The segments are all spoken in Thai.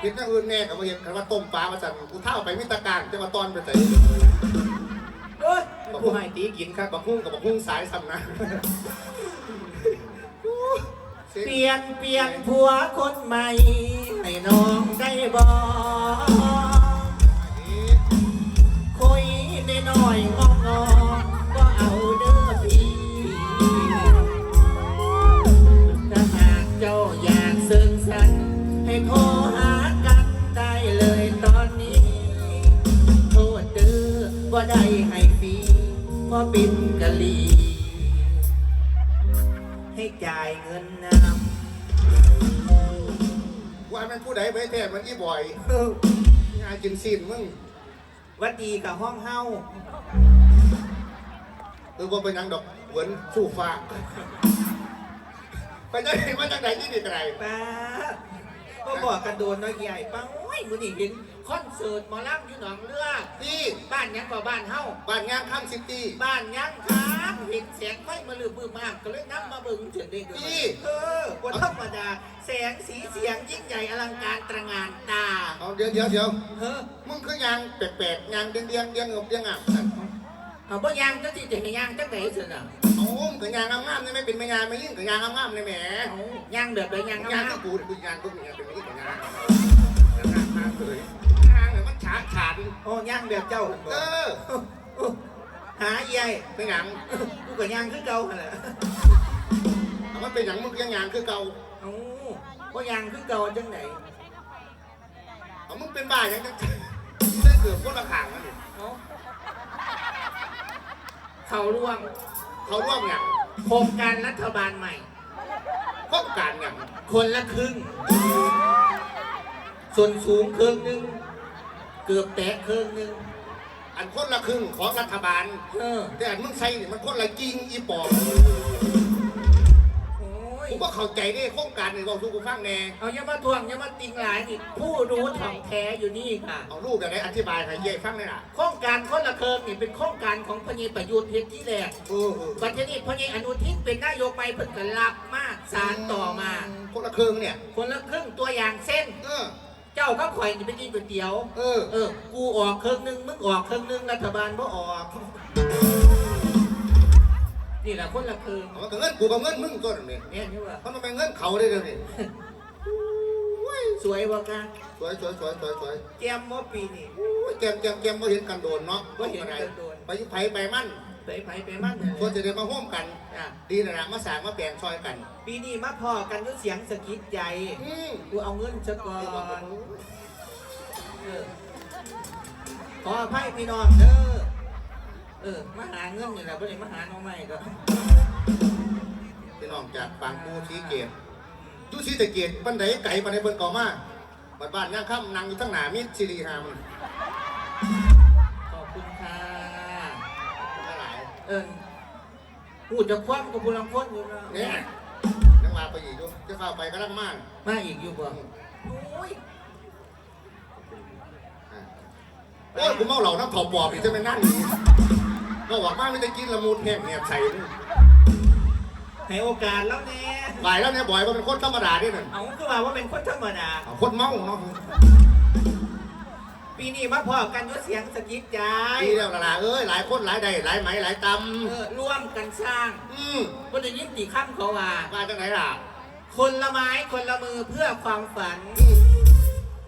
เห็นอย่างอื่นแน่กับว่าเห็นคำว่าต้มปลามาสั่นกูเท่าไปมิตรการจะมาตอนไปใส่โอ้ยบักผู้หุ้งให้ตีตีกินครับบักหุ้งกับบักหุ้งสายซ้ำนะเปลี่ยนเปลี่ยนผัวคนใหม่ให้น้องได้บอกคุยได้หน่อยงองงอง ว่าได้ให้ฟรีเพราะบินกะลี ให้จ่ายเงินนว่ามันผู้ใดไปแท้มันอีบ่อยำงานกินซีนมึงวัดดีกับห้องเฮาหรือว่าเป็นหยังดอกเหมือนสู้ฟ้าไปได้มาจากไหนที่นี่กระไรป้า ก็บอกกันโดนน้อยใหญ่ป้าโอ้ยมึงนี่เห็นคอนเสิร์ตหมอลำอยู่หนองเรือที่บ้านยังกว่าบ้านเฮาบ้านงานข้ามซิตี้บ้านยังครับเห็นแสงไฟมาลือมือมากก็เลยนับมาเบิ่งเฉยเด็กเลยเออบนธรรมดาแสงสีเสียงยิ่งใหญ่อลังการตระหงานตาเอาเดี๋ยวเดี๋ยวเดี๋ยวเฮ้อมึงคือยางแปลกๆยางเดียงเดียงเดียงเงบเดียงอะเอาบ่ยางก็ที่จะให้ยางจังไหนสิน่ะโอ้ม กับยางงามๆนี่ไม่เป็นไม่ยางไม่ยิ่งกับยางงามๆเลยแหมเอายางแบบใดยางยางงาก็มกูกูยางกูยางเป็นไม่ยิ่งกับยางยางงามเลยยางเนี่ยมันขาดขาดโอ้ยางแบบเจ้าเออหาใหญ่เป็นหยังกูก็ย่างคือเก่าแหละเอมันเป็นหยังมึงยังยางคือเก่าเอ้าบ่ย่างคือเก่าจังไหนเอามึงเป็นบ้ายังจะได้เกือบคนละขางแล้วนี่เอ้าเขาร่วม เขาร่วมหยังโครงการรัฐบาลใหม่โครงการหยังคนละครึ่ง ส่วนสูงครึ่งหนึงเกือบแตะครึ่งหนึงอันคนละครึ่งของรัฐบาล เออ แต่อันมึงใส่นี่มันคนละกิ่งอีปอบ โอ้ยกูก็เข้าใจได้โครงการนี่บอกสู้กูฟังแน่เอาอย่ามาทวงอย่ามาติงหลายนี่ผู้รู้ถ่องแท้อยู่นี่ค่ะ เอาลูกอย่างไรอธิบายให้เย่ฟังเลยล่ะโครงการคนละเคิงนี่เป็นโครงการของพลเอกประยุทธ์เพ็ที่แรกเออเออประเทศนี้พลเอกอนุทินเป็นนายกใหม่เพิ่นก็รับมากสารต่อมา คนละครึ่งเนี่ย คนละครึ่งตัวอย่างเส้น เออ เจ้าก็ข่อยนี่ไปกินก๋วยเตี๋ยว เออ เออ กูออกครึ่งหนึงมึงออกครึ่งหนึงรัฐบาลบ่ออก นี่แหละคนละครึ่งเอามันก็เงินกูกับเงินมึงก็นี่เนี่ยนี่ว่าเพราะมันเป็นเงินเขาได้เดี๋ยวนี้สวยบ่กะสวยสวยสวยสวยสวยแจมบ่ปีนี่โอ้ยแกมแกมแกมบ่เห็นกันโดนเนาะบ่เห็นกันโดนไปยุไผไปมั่นไปไผไปมันน่ะส่วนจะได้มาร่วมกันอะดีนะนะมาสร้างมาแปลงซอยกัน ปีนี้มาพอกันด้วยเสียงสะกิดใจอืมกูเอาเงินซะก่อนเออขออภัยพี่น้องเด้อ เออมาหาเงินนี่แหละบ่ได้มาหาน้องใหม่ก็พี่น้องจากปางกูสีเกตดูสีตะเกียบปันไดไก่ปันไดเพิ่นก่อมาบ้านบ้านย่างค่ำนั่งอยู่ทั้งหน้ามีสิริหามันขอบคุณค่ะหลายเออพูดจะคว่ำกับพลังคนอยู่นะเนี่ยยังมาไปอีกอยู่จะเข้าไปก็ลังมากมาอีกอยู่บ่โอ้ยโอ้ยกูเมาเหล่าน้ำเผาปอบอีกจะไปนั่งอยู่ ก็หวังมากไม่ได้กินละมุดแห้งเนี่ยใส่นี่ให้โอกาสแล้วแน่บ่ายแล้วเนี่ยบ่อยว่าเป็นคนธรรมดาด้วยนั่นเอาคือว่าว่าเป็นคนธรรมดาเอาคนเมาเนาะปีนี้มาพอกันด้วยเสียงสะกิดใจดีแล้วล่ะเอ้ยหลายคนหลายใดหลายไหมหลายตเออร่วมกันสร้างำอืมก็ได้ยินตีข้ามเขาว่า มาจากไหนล่ะคนละไม้คนละมือเพื่อความฝันอืม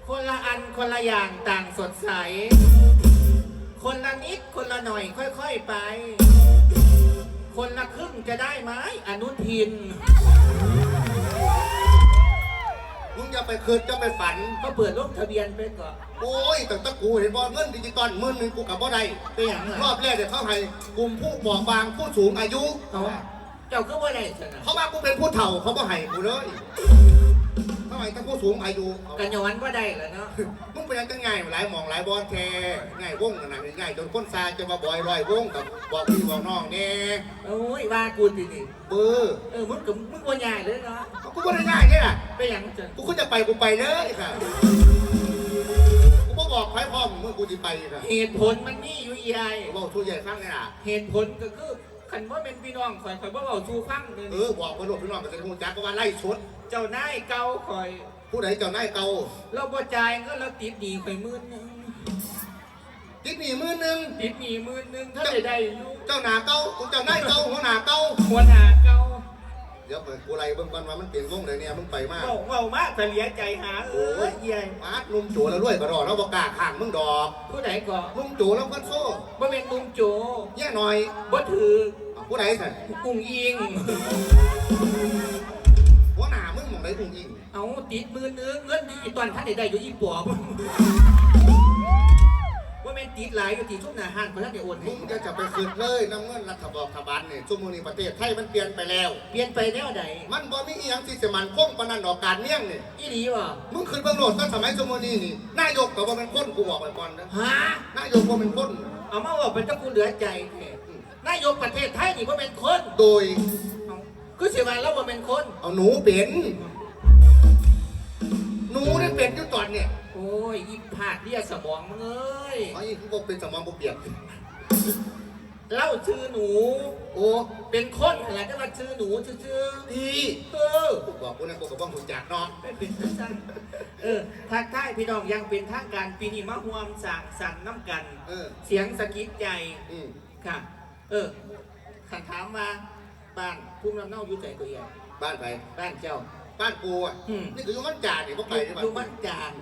คนละอันคนละอย่างต่างสดใส คนละนิดคนละหน่อยค่อย ๆไป คนละครึ่งจะได้ไหมอนุทินมึงอย่าไปคืนจะไปฝัน ก็เปิดลงทะเบียนไปก่อน โอ้ยแต่ตะกูเห็นบอเงินดิจิตอลหมื่นหนึ่งกูกับบ่ได้เป็นอย่างไรรอบแรกเดี๋ยวเขาให้กลุ่มผู้บอบบางผู้สูงอายุ เขาเจ้าก็ว่าได้ชนะ เขาว่ากูเป็นผู้เฒ่าเขาบ่ให้กูเลย ทำไมถ้าผู้สูงอายุเอากันย้อนว่าได้แล้วเนาะมึงเป็นยังไงหลายหมองหลายบอลแทง่ายวงขนาดนี้ง่ายจนคนซาจะมาบอยลอยวงกับบอกพี่บอกน้องแน่โอ้ยว่ากูดิดิเบอร์เออมึงกับมึงว่าใหญ่เลยเนาะกูก็ได้ง่ายเนี่ยล่ะไปอย่างจันกูก็จะไปกูไปเลยค่ะกูก็บอกใครพ่อมึงกูจะไปค่ะเหตุผลมันนี่อยู่อีไรกูบอกทุกอย่างฟังเนี่ยล่ะเหตุผลก็คือ ขันว่าเป็นพี่น้องข่อยข่อยว่าเอาชูฟังเลยเออบอกว่าลูกพี่น้องก็จะรู้จักก็ว่าไล่ชดเจ้านายเก่าข่อย ผู้ใดเจ้านายเก่าเราบ่จ่ายก็เราติดหนี้ไปหมื่นหนึงติดหนี้มือหนึงติดหนี้หมื่นหนึงถ้าได้ได้อยู่เจ้าหนาเก่ากูเจ้านายเก่าหัวหน้าเก่าหัวหน้าเก่า เดี๋ยวเปิดกูไล่เบิ่งก่อนว่ามันเปลี่ยนวงเลยเนี่ยมึงไปมากเว้าเว้ามากแต่เหลียใจหาเอ้ยเยี่ยอาร์ตนุ่มโจแล้วรวยก็รอแล้วบอกกล้าข้างมึงดอกผู้ใดก่อนุ่มโจแล้วก็โซ่บ่แม่นลุงโจแย่หน่อยบ่ถือเอาผู้ใดสั่นกุ้งยิงหัวหน้ามึงหมองได้กุ้งยิงเอาติดหมื่นหนึงเงินดีตอนท่านได้ได้อยู่อีปอบ ว่าแม่นติดหลายอยู่ที่ชุบหน้าห้างเพราะท่านได้โอนให้มึงจะจะไปคืนเลยน้ำเงินรัฐบาลรัฐบาลเนี่ยชั่วโมงนี้ประเทศไทยมันเปลี่ยนไปแล้ว เปลี่ยนไปแนวใดมันบ่มีอีหยังที่จะมันคงปานนันดอกการเมี่ยงนี่อีหลีบ่มึงขึ้นเบิ่งโลดตั้งสมัยชั่วโมงนี้นี่นายกก็บ่เป็นคนกูบอกไปก่อนนะฮะนายกบ่เป็นคนเอามาว่าเป็นเจ้าคุณเหลือใจแท้นายกประเทศไทยนี่บ่เป็นคนโดยเอาคือสิว่าเราบ่เป็นคนเอาหนูเป็นหนูได้เป็นอยู่ตอนเนี่ย โอ้ยอีผาดเรียสมองมึงเอ้ยไอ้คือบ่เป็นสมองบ่เปียกเล่าชื่อหนู โอ้เป็นคนอะไรแต่ว่าชื่อหนูชื่อดีๆเออกูบอกกูนะกูก็บ่รู้จักเนาะไม่เป็นสั้นเออทักทายพี่น้องยังเป็นทางการปีนี้มาห่วมสั่งสรรค์น้ำกัน เออ เสียงสะกิดใจอืมค่ะ เออขันถามมาบ้านภูมิลำเนาอยู่ใจตัวเองบ้านไปบ้านเจ้า บ้านกูอะอืมนี่คืออยู่มันจ่านี่บ่ไปอยู่นี่บ้าอยู่บ้านนจาน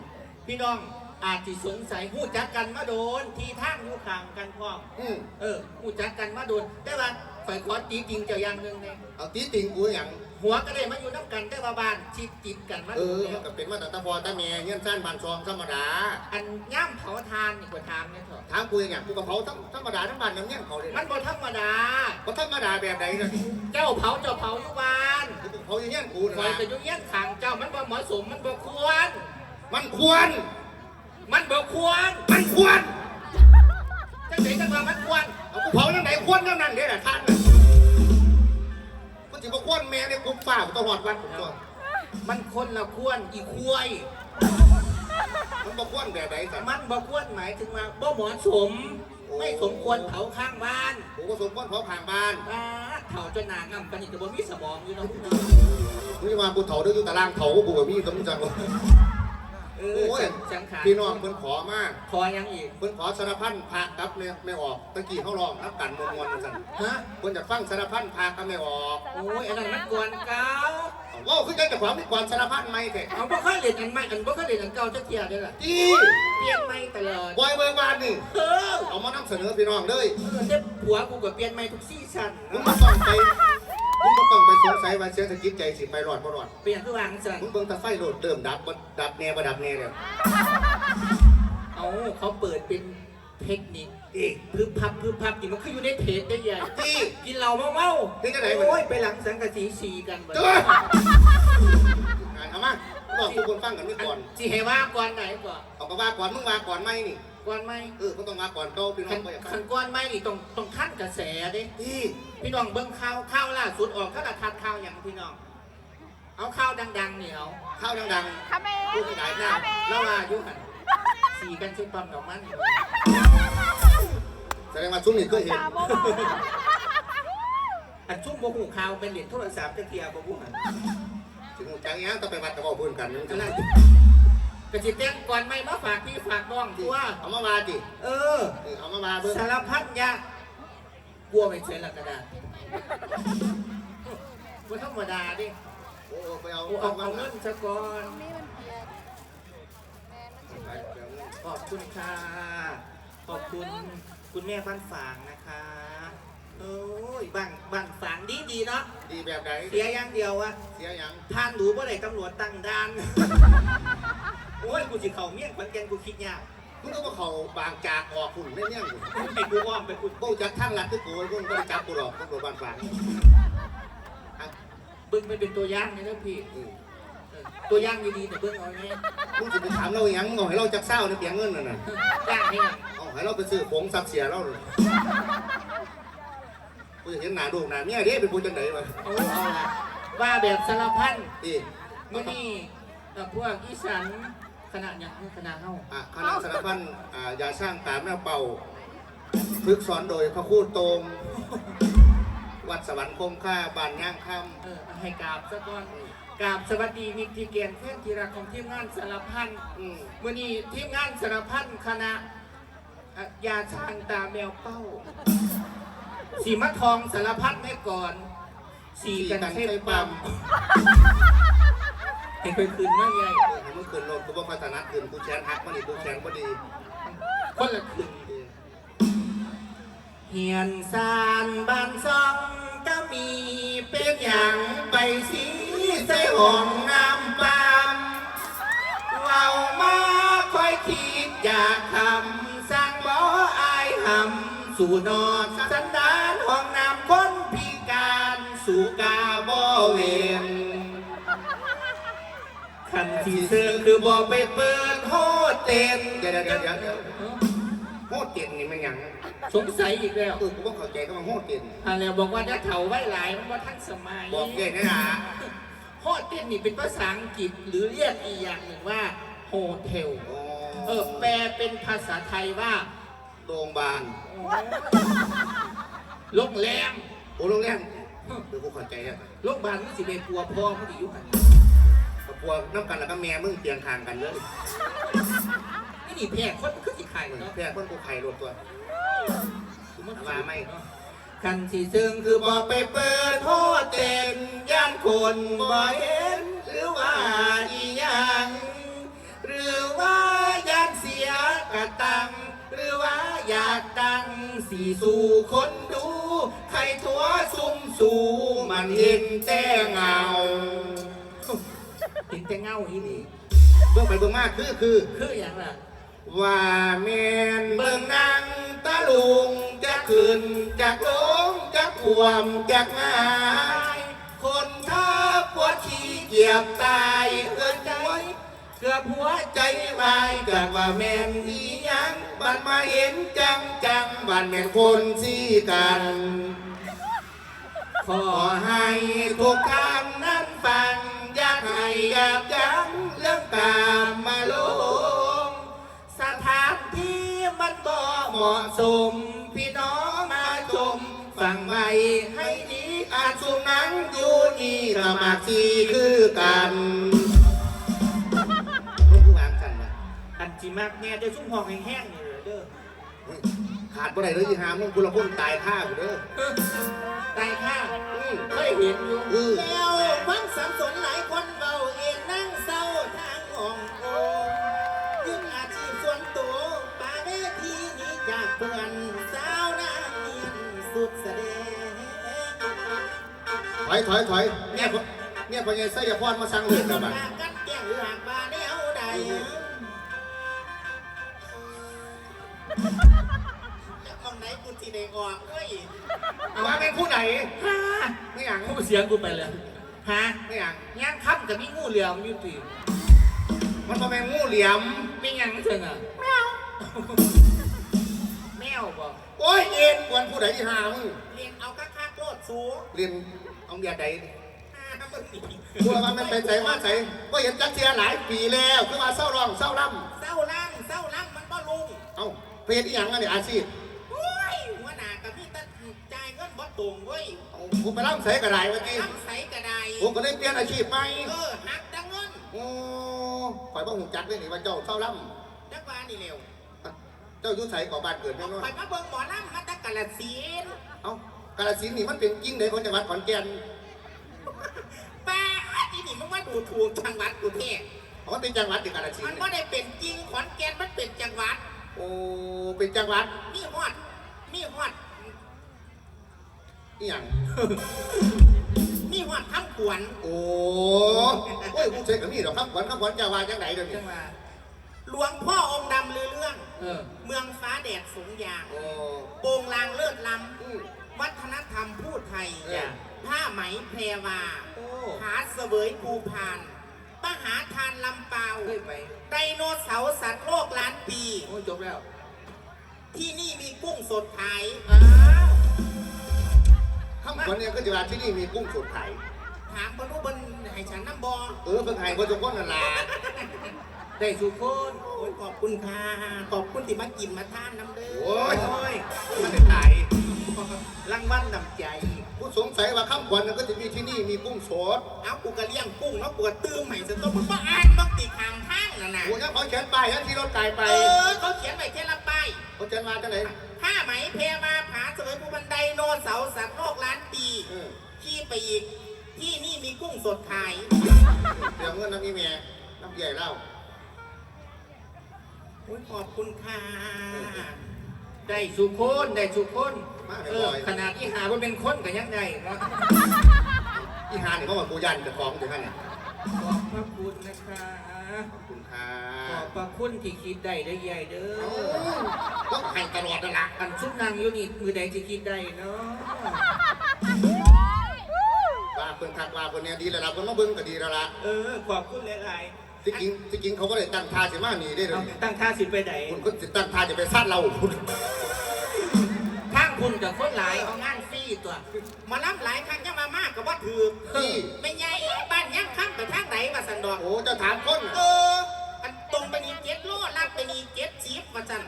พี่น้องอาจจะสงสัยหูจักกันมาโดน ทีทางอยู่ข้างกันพร้อมอืมเออหูจักกันมาโดน แต่ว่าฝ่ายขอตีจริงเจ้าอย่างหนึ่งเนี่ยเอาตีติงกูหยังหัวก็ได้มาอยู่น้ำกันแต่ว่าบ้านชิดติดกันมาเอโดนอแล้มันวก็เป็นมาตั้งแต่พอตั้งแม่เงี้ยนสั้นบานซองธรรมดาอันย่ำเผาทานนี่กว่าทานเนี่ยเถอะถามกูอย่างกูกับเขาทั้งธรรมดาทั้งบ้านน้ำเงี้ยเขาเลยมันบ่ธรรมดาเขาธรรมดาแบบไหนนะเจ้าเผาเจ้าเผาอยู่บ้านกูเขาอย่างเงี้ยกูนะคอยจะยุ่งแย่งขังเจ้ามันบ่เหมาะสมมันบ่ควร มันควร มันบ่ควร มันควรจังไหนจังว่ามันควรเอากูเผานั่นไหนควรนั่นนั่นเด้อท่านน่ะมันจะมาควรแม่ในกุมฝ่ากูต้องหอดวันผมตัวมันคนละควรอีควายมันมาควรแบบไหนสันมันบ่ควรหมายถึงว่าบ่เหมาะสม ไม่สมควรเผาข้างบ้านกูก็สมควรเผาผ่างบ้านบ้าเผาจนหนางำกันนี่ก็บ่มีสมองอยู่เนาะ มึงจะมากูเถาด้วยอยู่ตารางเถากูกับมีสมจังวะ เอโอ้อยสังขารพี่น้องเพิ่นขอมากขอยังอีกเพิ่นขอสารพันพระกับไม่ไม่ออกตะกี้เขาลองนับกันมวนๆสั่นฮะเพิ่นจะฟังสารพันพระกับไม่ออกโอ้ยอันนั้นมันกวนเก่าเอาว้าวคือใจแต่ความมีความสารพันไม่แท้เอาบ่เคยเล่นอันใหม่อันบ่เคยเล่นอันเก่าจักเที่ยเด้อล่ะจีเปลี่ยนใหม่ตลอดบอยเบิร์บานนี่เออเอามานำเสนอพี่น้องเลยเออเด็ผัวกูก็เปลี่ยนใหม่ทุกซีซั่นมึงมาต้องไป มึงมาต้องไปสงสัยว่าเสียงสะกิดใจสิไปรอดบ่รอด เปลี่ยนทุกวางซั่นมึงเบิ่งแตะไฟโหลดเดิมดับบ่ดับแน่บ่ดับแน่เลยเอาเขาเปิดเป็นเทคนิคเอกพึบพับพึบพับนี่มันคืออยู่ในเพจได้ยังจีกินเหล้าเมาเมานี่จะไหนวะ โอ้ยไปหลังสังกะสีสีกันบัดเจ้าเอามาบอกทุกคนฟังกันนี่ก่อนสิให้ว่าก่อนไหนก่อน เอาก็ว่าก่อนมึงว่าก่อนไหมนี่ ก่อนไหมเออก็ต้องว่าก่อนเก่าพี่น้อขังนก็อยากฟัขังนก่อนไหมนี่ต้องต้องขั้นกระแสเด้จีพี่น้องเบิ่งข่าวข่าวล่าสุดออกข่าวละทัดข่าวอย่างพี่น้อง เอาข่าวดังๆนี่เอาข้าวดังทำเองๆพูดหลายหน้าแล้วว่าอยุหันสีกันชุดปั๊มดอกมันแสดงว่าช่วงนี้ก็เห็นตาโมอันชุ่มโมหูข่าวเป็นเหรียญโทรศัพท์จะเทียบบ่หูหันถึงจังยังต้องไปวัดกับพ่อพูดกันนี่มันอัจะนนั้น กระจิแจ้งก่อนไหมมาฝากพี่ฝากน้องตัวเอามามาจิเออ เออเอามามาเบิ่งสารพัดยากกลัวไม่ใช่หลักกระดาษว่าธรรมดาดิโอ้ไปเอาเอาเอาเอาเงินซะก่อนนี่มันเพียนแม่มันไปเดี๋ยวขอบคุณค่ะ ขอบคุณคุณแม่บ้านฝางนะคะโอ้ยบ้านบ้านฝางดีดีๆเนาะดีแบบไหนเสียอย่างเดียวอะเสียหยังท่านดูว่าไหนตำรวจตั้งด่านโอ้ยกูสิเข่าเมี่ยงขอนแก่นกูคิดยากมึงก็ว่าเขาบางจากออกหุ่นไม่เนี่ยอยู่กูไปกูอ้อมไปกูโบ้จากทางลัดที่กูไอ้พวกมึงก็ได้จับกูหรอกตำรวจบ้านฝางอะเบิ้งไม่เป็นตัวอย่างเลยนะพี่อืมเออตัวอย่างดีๆแต่เบิ้งเอาไงมึงจะไปถามเราอหยังมึงเอาให้เราจักเศร้าในเปียงเงินน่ะนะย่างให้หน่อยเอาให้เราไปซื้อผงซักเสียเราเลยกูจะเห็นหน้าดูหน้าเมียเด้เป็นผู้จังไหนวะเอาเอาละว่าแบบสารพันอีมื่อนี้เอ่อพวกอีสาน ขนาดอย่างขนาดเท่าอะคณะสารพันอ่ายาสร้างตามหน้าเป่าฝึกสอนโดยพระครูโตม วัดสวรรค์คงค่าบานย่างค่เออให้กราบซะก่อนกราบสวัสดีนิกทีเกียนเพื่อนที่รักของทีมงานสารพันอืม วันนี้ทีมงานสารพันคณะอะยาช้างตาแมวเป้า สีมะทองสารพัดให้ก่อน สีกันเทพปั๊ม เห็นเคยคืนว่าไงเออให้มึง ขึ้นรถกูบ่พัฒนาขึ้นกูแขนหักมันนี่กูแขนบ่ดีคนละคืนเฮียนซานบ้านซองก็มีเป็นอย่างไปสีใส่ห้องน้ำปั๊มเรามาคอยคิดอยากทำสร้างบ่อายหำสู่นอนสันดานห้องน้ำคนพิการสู่กาบ่เวน คันที่เสื้อคือบ่ไปเปิดโฮเต็นเดี๋ยวเดี๋ยวเดี๋ยวเดี๋ยวโหดเตียนนี่มันหยังสงสัยอีกแล้วเออกูบ่เข้าใจก็มันโหดเตียนอันแล้วบอกว่าจะเถาไว้หลายมันว่าทันสมัยบอกเก่งนะนะโฮเต็นนี่เป็นภาษาอังกฤษหรือเรียกอีกอย่างหนึ่งว่าโฮเทลโอ้เออแปลเป็นภาษาไทยว่าโรงพยาบาลโรงแรมโอ้โรงแรมเดี๋ยวกูเข้าใจแล้วโรงพยาบาลมันสิเป็นกลัวพ่อมันอยู่หัน ครอบครัวน้ำกันแล้วก็แม่มึงเตียงทางกันเลยนี่นี่แพร่คนมันคือสิขายเนาะเพื่อนคนกูไข่รวมตัวว่าไม่คันสีซึ่งคือบอกไปเปิดโทษเต็นย่านคนบ่เห็น หรือว่าอีหยังหรือว่าย่านเสียกระตัง หรือว่าอยากดังสีสู่คนดู ใครทัวซุ่มสู่มันเห็นแต่เงา เห็นแต่เงาอีนี่เบื้องไปเบื้องมากคือคือคืออย่างล่ะว่าแมนเบิ่งนางตะลุงจะขึ้นจากลงจากความจากงายคนท้าปวดขี้เกียบตายเกินใจเกือบหัวใจวายจากว่าแมนอีหยังบันมาเห็นจังจังบันแมนคนสีกัน ขอให้ทุกท่านนั้นฟังอยากให้อยากยั้งเรื่องตามมาลง สถานที่มันบ่เหมาะสม พี่น้องมาชมฟังไว้ให้ดีอาจสุนังอยู่นี่สมาธิคือกันลูกวางกันนะอันจิมากแน่จะชุ่มหองแห้งๆนี่เด้อเฮ้ย ขาดบ่ได้เลยยี่หามึงกูละคนตายฆ่ากูเด้อตายข้าเคยเห็นอยู่เออแล้วความสับสนหลายคนเบาเองนั่งเศร้าทางห้องโอยึดอาชีพส่วนตัวปาเวทีนี้จากเพื่อนสาวนาเนียนสุดแสดงถอยถอยถอยเนี่ยพ่อเนี่ยพ่อใหญ่ไส้ยาพรมาสั่งเลยนะบัด ผู้ไหนฮะไม่หยังกูเสียงกูไปเลยฮะไม่หยังย่างค่ำกับมีงูเหลือมอยู่ตีมันบ่แม่นงูเหลี่ยมไม่ยังเถอะน่ะแมวแมวบอกโอ้ยเอ็นกวนผู้ใดที่หามึงเรียนเอาคักๆโลดสูเรียนเอาเบียร์ใดห้ามึงนี่กูว่ามันเป็นใจมาใจก็เห็นจักเทียหลายปีแล้วคือว่าเศร้าร้องเศร้าล่เศร้าล่างเศร้าล่างมันบ่ลุงำเอ้าเพจอีหยังอันนี้อาชีพ โอ้ยหัวหน้ากับพี่ตัดจ่ายเงิน บ่ตรงเว้ยเอาผมไปล่ำใส่กระไดเมื่อกี้ทำใสกระไดผมก็เลยเปลี่ยนอาชีพใหม่เออหักดังเงินโอ้ข่อยบ่หูจักเลยนี่ว่าเจ้าเศร้าล่จักวานี่เร็วำเจ้าอยุ่ใส่ก่อบ้านเกิดแน่นอนไปมาเบิ่งหมอลำมาตะกะละสีนเอ้ากาฬสินธุ์นี่มันเป็นกิ้งในคนจังหวัดขอนแก่นป้าที่นี่มึงว่าดูถูกจังหวัดกูแท้อ๋อมันเป็นจังหวัดที่กาฬสินมันธุ์บ่ได้เป็นจริงขอนแก่นมันเป็นจังหวัด โอ้เป็นจังหวัด มีฮอด มีฮอด อีหยังมีฮอดคำขวนโอ้โอ้ยกูเช็คกับนี่ดอกครับขวัญครับขวัญจะว่าจังไหนเดี๋ยวนี้จังหวะหลวงพ่อองค์ดำลือเรื่อง เออเมืองฟ้าแดดสูงยาง โอ้ โปงลางเลิศล้อืมำวัฒนธรรมพูดไทยเออผ้าไหมแพรวาโอ้ หาเสวยภูพานมหาทานลำเปาเฮ้ยไปไดโนเสาร์สัตว์โลกล้านปี โอ้ยจบแล้ว ที่นี่มีกุ้งสดขายอ้าว คำขวัญเนี่ยก็จะว่าที่นี่มีกุ้งสดขายถามบรรลุบนให้ฉันน้ำบอเออเพิ่งไห้คนทุกคนนั่นล่ะได้สุโคนโอ้ยขอบคุณค่ะ ขอบคุณที่มากินมาทานน้ำเด้อโอ้ยโอ้ยมันได้ตายรางวัลนำใจผู้สงสัยว่าข้ามขวัญก็จะมีที่นี่มีกุ้งสดเอากูกระเลี้ยงกุ้งแล้วกูกระตื้มใหม่สต๊อกมึงมาอ่านบักติทางห้างน่ะนะโอ้ยเขาเขียนป้ายแล้วที่รถตายไป เออเขาเขียนไว้แค่ละป้ายเขาเขียนมาจังไหนผ้าไหมเพมาผาเสวยผู้บันไดโนเสาร์สัตว์โลกล้านปีเออขี้ไปอีก ที่นี่มีกุ้งสดขาย เดี๋ยวเงินน้ำมีแม่น้ำใหญ่เล่าอุ๊ยขอบคุณค่ะ ได้สุคนได้สุคนมาเอเดี๋ยวอบ่อยขนาดที่หาว่าเป็นคนก็ยังได้เนาะ อีหาเนี่ยเขาบอกกูยันจะฟ้องถึงขั้นเนี่ยขอบพระคุณนะคะ ขอบคุณค่ะขอบพระคุณที่คิดได้เด้อใหญ่เด้เอ้าอต้องให้ตลอดนั่นละอันชุดนางอยู่นี่มือใดที่คิดได้เนาะว่าเพิ่นทักว่าเพิ่นเนี่ยดีแล้วล่ะเพิ่นมาเบิ่งก็ดีแล้วล่ะเออขอบคุณหลายที่จริงที่จริงเขาก็เลยตั้งท่าสิมาหนีได้ๆเลเอายตั้งท่าสิไปไหนคุณก็สิตั้งท่าจะไปซัดเราคุณข้างคุณกับคนหลายเอางานฟรีตัวหมาล้ำหลายครั้งยังมามากกับว่าถือนี่ไม่ใหญ่บ้า นยังข้ามไปทางไหนมาสันดอกโอ้เจะถามคนเอออันตรงไปนี่เจ็ดโลลัดไปนี่เจ็ดสิบมาสัน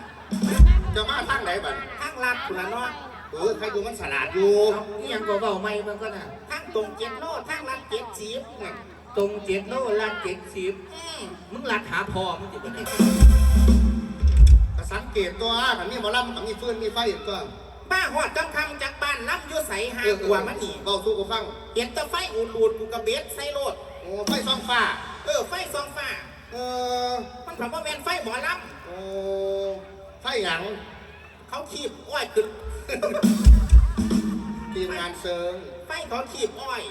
จะมาทางไหนบัดทางลัดคุณละเนาะเออใครดูมันสลาดอยู่เอานี่ยังเบาๆไม่มันก็น่ะทางตรงเจ็ดโลทางลัดเจ็ดสิบน่ะตรงเจ็ดโลลาดเจ็ดสิบอืมมึงรัดหาพอมึงจะเป็นไงก็สังเกตตัวอันนี้หมอลำอันนี้ฟืนมีไฟอีกตัว บ้าหอดจังคำจากบ้านล้ำอยุ่ใสหากัวมันนี่เบาสู้กูฟัง เห็นแตะไฟอูดอูดๆกูกระเบ็ดใส่โลดโอ้ไฟซ่องฟ้า เออไฟซองฟ้า เออ มันถามว่าแมนไฟหมอลโอ้ไฟหยังำเขาขีบอ้อยขึ้นทีมงานเซิงไฟเขาขีบอ้อย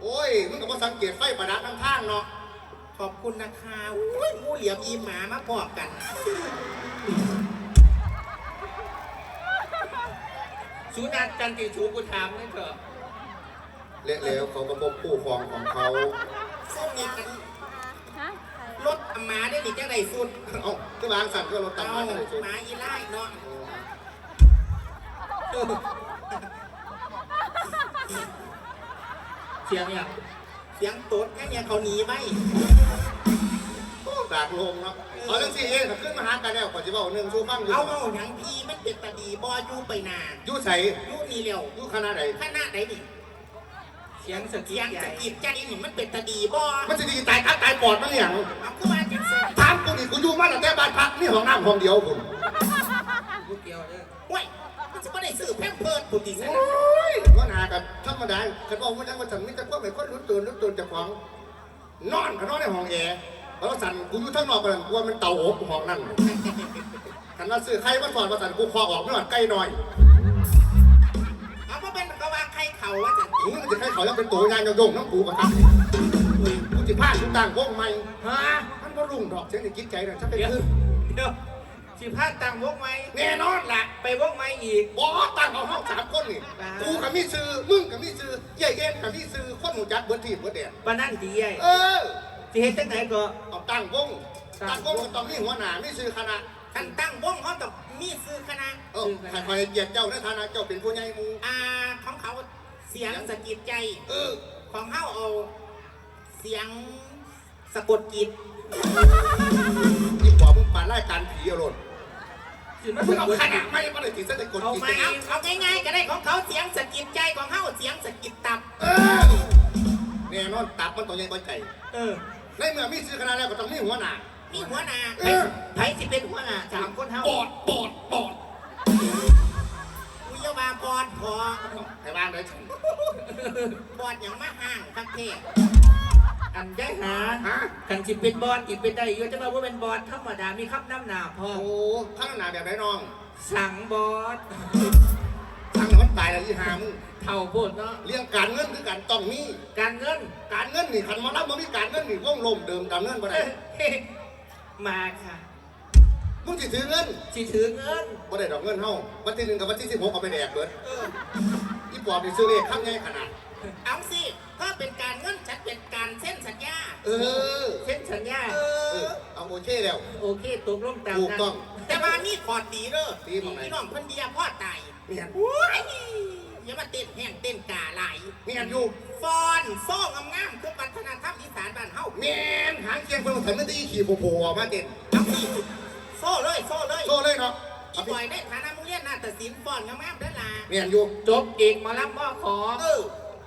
โอ้ยมึงก็บ่สังเกตไฟประดับทางๆเนาะขอบคุณนะคะอุ้ยงูเหลี่ยมอีหมามาพอกกัน สูนัดกันติชูกูถามนี่เถอะเละแล้วเขาก็พบผู้ครองของเขาส้มนี่กันรถหมาได้หนิจังไดสุดเอ้าคือวางสั่นก็รถตามเอามาทันทีหมาอีไล่เนาะเสียงอย่างเสียงตดแค่เนี่ยเขาหนีไว้โอ้ดากลงเนาะเอาจังซี่เองถ้าขึ้นมาหากันแล้วก่อนจะบอกหนึ่งสู้ฟังอยู่เอาเอาหยังพีมันเป็นตาดีบอยู่ไปนานอยู่ใส่อยู่นี่เร็วอยู่คณะไหนขนาดไหนนี่เสียงสะกิเสียดงใหสะญ่กิดใจนี่มันเป็นตาดีบ่มันจะดีตายตายตายปอดมั้งอย่างเอาคือว่าจังซี่ถามกูนี่กูอยู่มาตั้งแต่บ้านพักนี่ห้องน้ำห้องเดียวคุณลูกเดียวเด้อเว้ยมันจะไม่ได้ซื้อแพมเพิร์ดปุติสโอ้นะยว่านากันธรรมดาคันบอกว่าจังว่าฉันมีแต่ความเป็นคนรู้ตัวรู้ตัวเจะของนอนกันนอนในห้องแอร์ แล้วสั่นกูอยู่ทั้งนอกกันกูว่ามันเตาอบห้องนั่นคันว่าซื้อใครมาสอนมาสั่นกูคอออกไม่หวัดใกล้หน่อยเอามาเป็นกว่าใครเขาว่าจังมึงมันจะให้เขายังเป็นตัวยางโยงน้ำกูกระทักกูจะพาชุดต่างวงใหม่ฮะมันก็รุ่งดอกเสียงในจิตใจนะฉันเป็นเดี๋ยวคือเดี๋ยวสิพาตังวกไหมแน่นอนแหละไปวกไหมอีกบอสต่างของห้องสามคนนี่กูกับมีซื้อมึงกับมีซื้อเย่เย็นกับมีซื้อคนหมูจัดเบิร์ทีเบิร์ดแดนปานนั่นดีใหญ่เออ สิเฮ็ดจังไหนก็ เอาตั้งวงตั้งวงก็ต้องมีหัวหน้ามีซื้อคณะคันตั้งวงเขาต้องมีซื้อคณะเออใครคอยเหยียดเจ้าในฐานะเจ้าเป็นผู้ใหญ่หมูอ่าของเขาเสียงสะกิดใจ เออของเขาเอา เสียงสะกดจิตนี่บอกมึงปานรายการผีอรรถสิมึงเอาคณะไม่มาเลยติดเส้นกดเอาจิตไหมเอาเอาง่ายๆก็ได้ของเขาเสียงสะกิดใจของเขาเสียงสะกิดตับ เออแน่นอนตับมันต้องใหญ่กว่าใจ เออ ในเมื่อมีซื้อคณะแล้วก็ต้องมีหัวหน้า มีหัวหน้าเออ ไผสิเป็นหัวหน้าสามคนเฮาปอดปอดปอดอุยบาบอดพอให้บ้านได้ฉันบอดอย่างมาห่างทั้งเทศอันย้ายหาฮะกันสิเป็นบอลอีกเป็นได้อยู่จะมาว่าเป็นบอลธรรมดามีคำน้ำหนาพอโอ้ข้างหน้าแบบไหนน้อง สั่งบอลทางนั้น ตายแล้วยี่หามึงเท่าโพดเนาะเรื่องการเงินคือการต้องมีการเงินการเงินนี่ขันมารับมามีการเงินนี่ว่องลมเดิมการเงินบ่ได้มาค่ะมึงสิถือเงินสิถือเงินบ่ได้ดอกเงินเฮาวันที่หนึ่งกับวันที่สิบหกเอาไปแดกเบิดอีปอบนี่ซื้อเลขข้ามใหญ่ขนาดเอาสิถ้าเป็นการเงินฉันเป็นการเส้นสัญญา เออเซ็นสัญญาเอเอออ เอาโอเคแล้ว โอเคตกลงตามถูกนั้นต้อง แต่ว่ามีขอดดีเด้อดีตรงไหนพี่น้องเพิ่นเดียพ่อตาย เมียนโอ้ยอย่ามาเต้นแห้งเต้นกาไหลายเมียนอยู่ฟอนโซ่งงามๆคือวัฒนธรรมอีสานบ้านเฮาเมียนหางเคียงเพิ่นถึงมันตีขี่โผล่ๆออกมาเด่นเอาสิโซ่เลยโซ่เลยโซ่เลยเนาะอีบอยได้ฐานะมึงเรียนนาฏศิลป์ฟ้อนงามๆเด้อล่ะเมียนอยู่จบอีกหมาลำบ่ขอเออ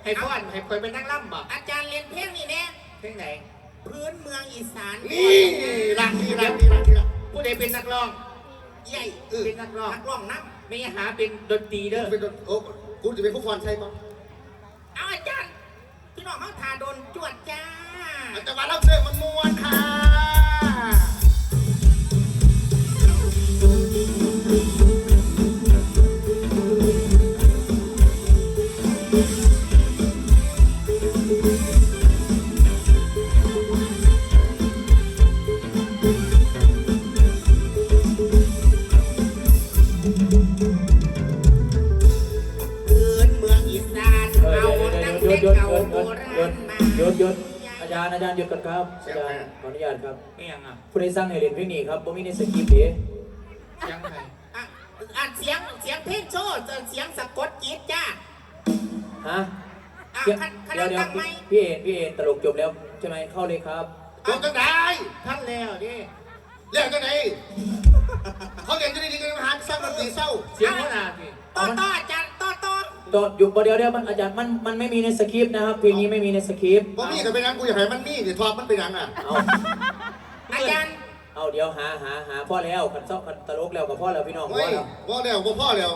ให้พ่อนให้คอยเป็นนักล่ำบ่อาจารย์เรียนเพลงนี่แน่เพลงไหนพื้นเมืองอีสานนี่รักนี่รักนี่รักนี่รักผู้ใดเป็นนักร้องใหญ่เออเป็นนักร้องนักร้องน้ ไม่หาเป็นดนตรีเด้อเป็นโอ้กูจะเป็นผู้ฟอนใช่ปะำเอาอาจารย์พี่น้องเขาทาโดนจวดจ้าอาจจะมาเล่าเรื่องมันมวนค่ะพื้ หยุดก่อนครับอาจารย์ขออนุญาตครับไม่ยังอะผู้ใดสร้างให้เรียนเพลงนี้ครับผมมีในสคริปต์เด้ยังไงอะอะเสียงเสียงเพลงโชว์เสียงสะกดจิตจ้าฮะอะเดี๋ยวคันคันเดี๋ยวเดี๋ยวตั้งไหมพี่เอพี่เอตลกจบแล้วใช่ไหมเข้าเลยครับจบจังไดท่านแล้วดิเรียกจังไดเขาเรียนจะได้ดีกันมาหาสร้างดนตรีเศร้าเสียงหัวหน้าพี่ต่อต่ออาจารย์ ต่อต่อตอนอยู่ประเดี๋ยวเดี๋ยวมันอาจารย์มันมันไม่มีในสคริปต์นะครับเพลงนี้ไม่มีในสคริปต์บ่มีก็เป็นยังกูอยากให้มันมีเดี๋ยวทอดมันเป็นยังอะเอาอาจารย์เอาเดี๋ยวหาหาหาพ่อแล้วขันเศร้าขันตลกแล้วกับพ่อแล้วพี่น้องพ่เฮ้อยแล้วบ่แล้วบ่พ่อแล้ว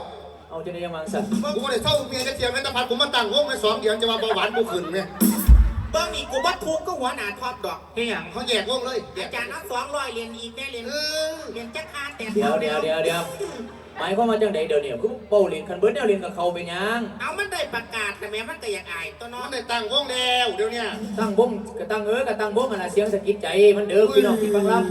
เอาจะได้ยังวางสัตว์กูไม่ได้เศร้าเมียจะเทียมแม่ตะพัดกูมาตั้งวงในสองเดือนจะมาเบาหวานกูขึ้นเนี่ยเบิ้งนี่กูว่าทุกข์ก็หัวหน้าทอดดอกไม่ยังเขาแยกวงเลยแยอากจารย์เอาสองร้อยเรียนอีกได้เรียนเออเรียนจักรคาแต่เดี๋ยวเดี๋ยวเดี๋ยวเดี๋ยว หมายความว่าจังไดเดี๋ยวเนี่ยคือเป้าเรียนคันเบิร์ดเนี่ยเรียนกับเขาเป็นยังเอามันได้ประกาศแต่แม้มันก็อยากอายตัวน้อมังนได้ตั้งวงแล้วเดี๋ยวเนี้ยตั้งวงกระตั้งเออกระตั้งวงอะไรเสียงสะกิดใจมันเด้อพี่น้องที่ฟังรับ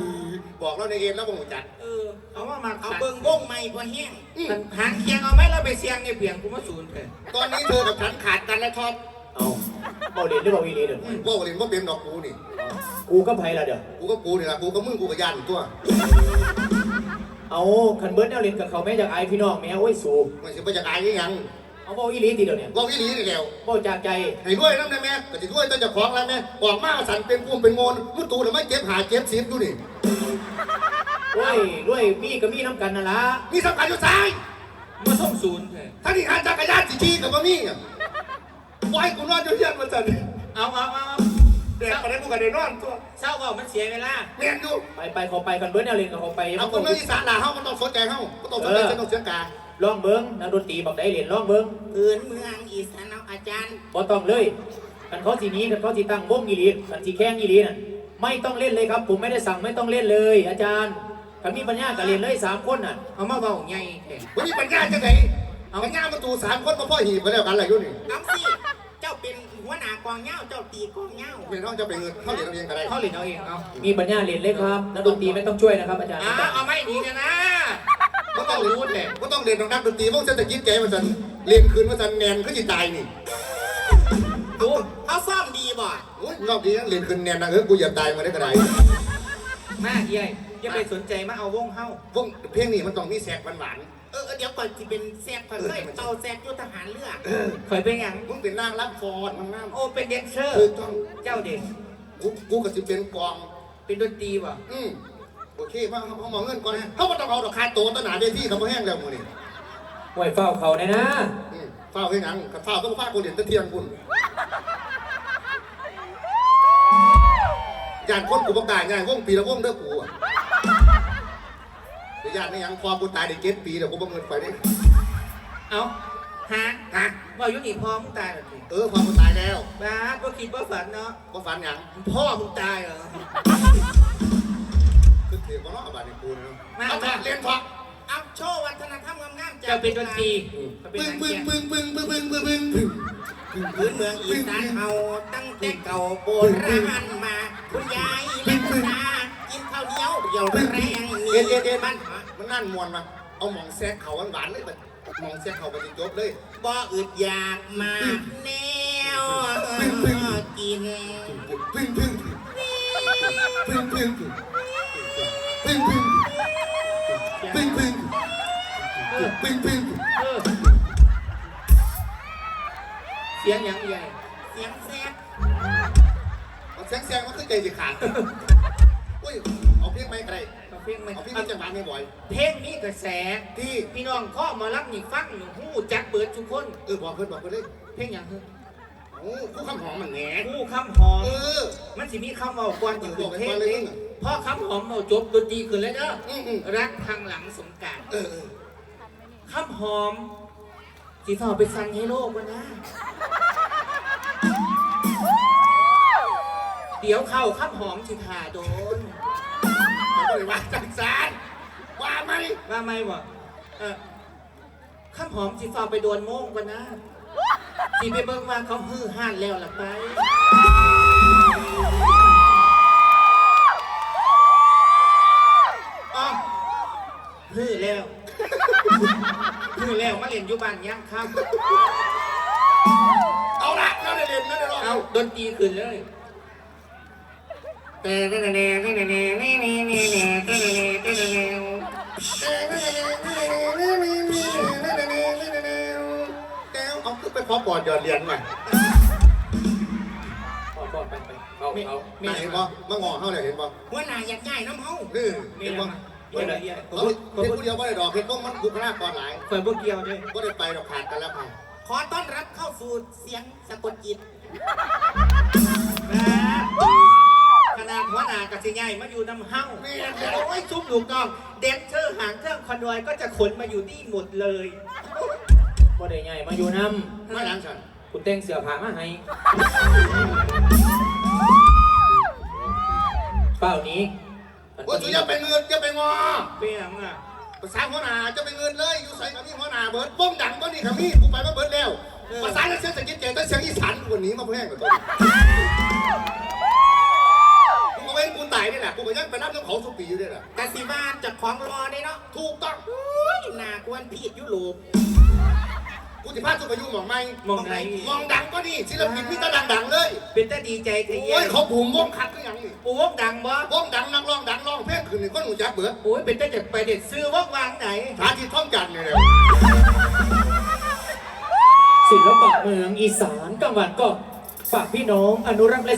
บอกเราในเอ็นแล้วบ่หูจัดเออเอาว่ามาเอาขัดเบิ้งวงใหม่พอแห้งอืมมันหางเคียงเอาไหมเราไปเสียงในเพียงกูมาศูนย์เลยตอนนี้เธอกับฉันขาดกันแล้วท็อปเอาเป้าเรียนหรือเปล่าวีเรียนเดี๋ยวว่าเรียนว่าเป็นดอกกูนี่กูก็ไผละเดี๋ยวกูก็กูนี่ละกูก็มึงกูก็ยันตัว เอาคันเบิร์ดเนี่ยเรียนกับเขาแม่จากไอายพี่น้องแม่โอ้ยสูไม่ใช่ไปจากอายยังยังเอาเป้าอีหลีทีเดียวเนี่ยว่าวิลีนี่แล้วเป้าจากใจให้ด้วยน้ำได้แม่ก็จะด้วยตั้งแต่ของแล้วแม่ออกมาสันเป็นกุ้มเป็นโงนมุดตูน่ะไม่เก็บหาเก็บซีฟดูนี่ด้วยด้วยมีก็มีน้ำกันนั่นละมีสำคัญอยู่ซ้ายมาส่งศูนย์เลยถ้าที่หาจักรยานสิขี่กับว่ามีอะไว้กูนอนอยู่เฮียนมาสันเอาเอาเอาเอา แดกไปได้กูก็ได้นอนตัวเศร้าเปล่ามันเสียเวลาแม่นอยู่ไปไปเขาไปคันเบิร์ดเนี่ยเรียนกับเขาไปเอาคนเมืองอีสานด่าเฮามันต้องสนใจเฮาก็ต้องสนใจเส้นต้องเสียงกาลองเบิ้งนักดนตรีบอกได้เรียนลองเบิ้งพื้นเมืองอีสานเอาอาจารย์บ่ต้องเลยคันเขาสีนี้คันเขาสีตั้งวงอีหลีคันสีแข้งอีหลีน่ะไม่ต้องเล่นเลยครับ ผมไม่ได้สั่งไม่ต้องเล่นเลย อาจารย์คันมีปัญญาก็เรียนเลยสามคนน่ะเอามาเบาใหญ่แค่วันนี้ปัญญาจังไหนเอาปัญญามาตูสามคนมาพ่อหีบไปแล้วกันอะไรอยู่นี่เอาสิ เจ้าเป็นหัวหน้ากองเหย้าเจ้าตีกองเหย้า เป็นห้องจะไปเงินเข้าเรียนเรียนกันได้เขาเหรียญเอาเองเอามีปัญญาเรียนเลยครับนักดนตรีไม่ต้องช่วยนะครับอาจารย์อ่าเอาไม่ดีนะนะก็ต้องรู้แหละก็ต้องเรียนทางด้านดนตรีพวกเศรษฐกิจแกมันสันเรียนคืนมันสันแนนก็จิตายนี่ดูเขาซ่อมดีบ่โอ้ยรอบนี้เรียนคืนแนนนะเออกูอย่าตายมาได้กระไรมาเยัยอย่าไปสนใจมาเอาวงเฮ้าพวกเพลงนี้มันต้องมีแสกหวาน เออเดี๋ยวก่อนที่เป็นแซกก่อนเลยเจ้าแซกยุทธหารเรือเคยเป็นยังๆมึงเป็นนางรับฟอนมึงน้ำโอ้เป็นแดนเซอร์ คือต้องเจ้าเด็กกูกูก็สิเป็นกอง เป็นดนตรีว่ะอืมโอเคมาเขามองเงินก่อนนะเขาก็ต้องเอาดอกคาโตต้นหนาเวทีเขามาแห้งแล้วมึงนี่ห่วยเฝ้าเขาเนี่ยนะอืมเฝ้าให้หนังกับเฝ้าต้องฟาดกูเรียนตะเทียงคุณยานคนกูประกล้าศงานวงปีละวงเด้อกูอะ เดี๋ยวยานนี่ยังพอกูตายได้เจ็ดปีเดี๋ยวกูบังเงินไปได้เอาฮะฮะว่ายุติพอมึงตายเหรอทีเออพอกูตายแล้วบ้าก็คิดว่าฝันเนาะก็ฝันหยังพ่อมึงตายเหรอคือเถียงว่าเนาะบาดในกูนะมาเอามาเถอะเรียนพอเอาโชว์วัฒนธรรมงามๆเจ้าเป็นดนตรีอืมเขาเป็นปึ้งนักปึ้งเขียนปึ้งปึ้งปึ้งปึ้งปึ้งปึ้งปึ้งพื้นเมืองอีสานเอาตั้งแต่เก่าโบราณมา คุณยายและคุณตากินข้าวเหนียวเดี่ยวแรง เอ็นเอ็นเอ็นมัมันนมันนั่นมวนมาเอาหมองแซกเขาหวานๆเลยแบบหมองแซกเขาไปจบเลยบ่อึดอยากมาแนวกินปึ้งปึ้งปึ้งปึ้งปึ้งปึ้งปึ้งปึ้งปึ้งปึ้งปึ้งเออเสียงอย่างใหญ่เสียงแซกเอาแซกแซกมันคือใจสิขาดอุ้ยเอาเพียงไม่ไกล เขาเพลงมันเอาพี่นี่จังหวะไม่บ่อย เพลงนี้กระแสที่พี่น้องข้อมารับนี่ฟังหนูหู้จักเบิดทุกคน เออบอกเพื่อนบอกเพื่อนเลยเพลงอย่างคือโอ้คู่คำหอมมันแหนหู้คำหอม เออ มันสิมีคำเอาก่อนจะขึ้นเพลงเออบอกไปก่อนเลยนี้มึงอะพอคำหอมเอาจบดนตรีขึ้นแล้วเด้ออืมอืมรักทางหลังสงกรารเออเออคำหอมสีฟ้าไปสั่งให้โลกกันนะเดี๋ยวเข้าคำหอมสิขาโดน เขาก็เลยว่าจังสารว่าไหมว่าไม่บ่เออคำหอมสิฟ้าไปโดนโม่งกันนะสิไปเบิ่งว่าเขาฮือห่านแล้วล่ะไป อ๋อฮือแล้วฮือแล้วมาเล่นอยู่บ้านย่างค่ำเอาละเราได้เรียนเราได้ลองเอาดนตรีขึ้นเลย เอาขึ้นไปขอบอดหยอดเหรียญมาพอพอไปไปเอาเอาเห็นปะมางอเข้าเลยเห็นปะหัวหน้าอยากง่ายน้ำเฮานี่เห็นปะเดี๋ยวเดี๋ยวเขาเห็นผู้เดียวไม่ได้ดอกเห็นพวกมันบุคลากรหลายเปิดพวกเกียวด้วยก็ได้ไปดอกขาดกันแล้วค่ะขอต้อนรับเข้าสู่เสียงสะกดจิตขน หัวหน้ากับสิใหญ่มาอยู่น้ำเฮ้าโอ้ยซุปลูกน้องเด็กเธอหางเครื่องคอนวอยก็จะขนมาอยู่นี่หมดเลยบ่ได้ใหญ่มาอยู่น้มาหลังฉันำคุณแต่งเสื้อผ้ามาให้เป้านี้ว่าสุจะไปเงินจะไปงอเปี้ยงอะภาษาหัวหน้าจะไปเงินเลยอยู่ใส่กับนี่หัวหน้าเบิร์ดบ้งดังก็นี่กับนี่กูไปมาเบิร์ดแล้วภาษาเสียงสกิจเจตั้งเสียงอีสานวันนี้มาแพงกว่าตัวกูมาเว้นกูตายนี่แหละกูไปยังไปรับน้ำเขาสุปีอยู่ด้วยแหละกะสิมาจากของรอได้เนาะถูกต้องอุ้ยหนากวนพีดยุโรป กูจะพาสุไปยุ่งมองไหมมองไหน มองดังก็นี่ศิลปินมีแต่ดังๆเลยเป็นตาดีใจเทเยโอ้ยเขาบุ่มวงคัดก็ยังนี่ปูวกดังบ่วงดังนักร้องดังร้องเพลงคืนนี่คนหนูจักเบิดโอ้ยเป็นตาจากไปเด็ดซื้อวกวางไหน สาธิตท่องจันทร์นี่แหละศิลปะเมืองอีสานกลางวันก็ฝากพี่น้องอนุรักษ์และ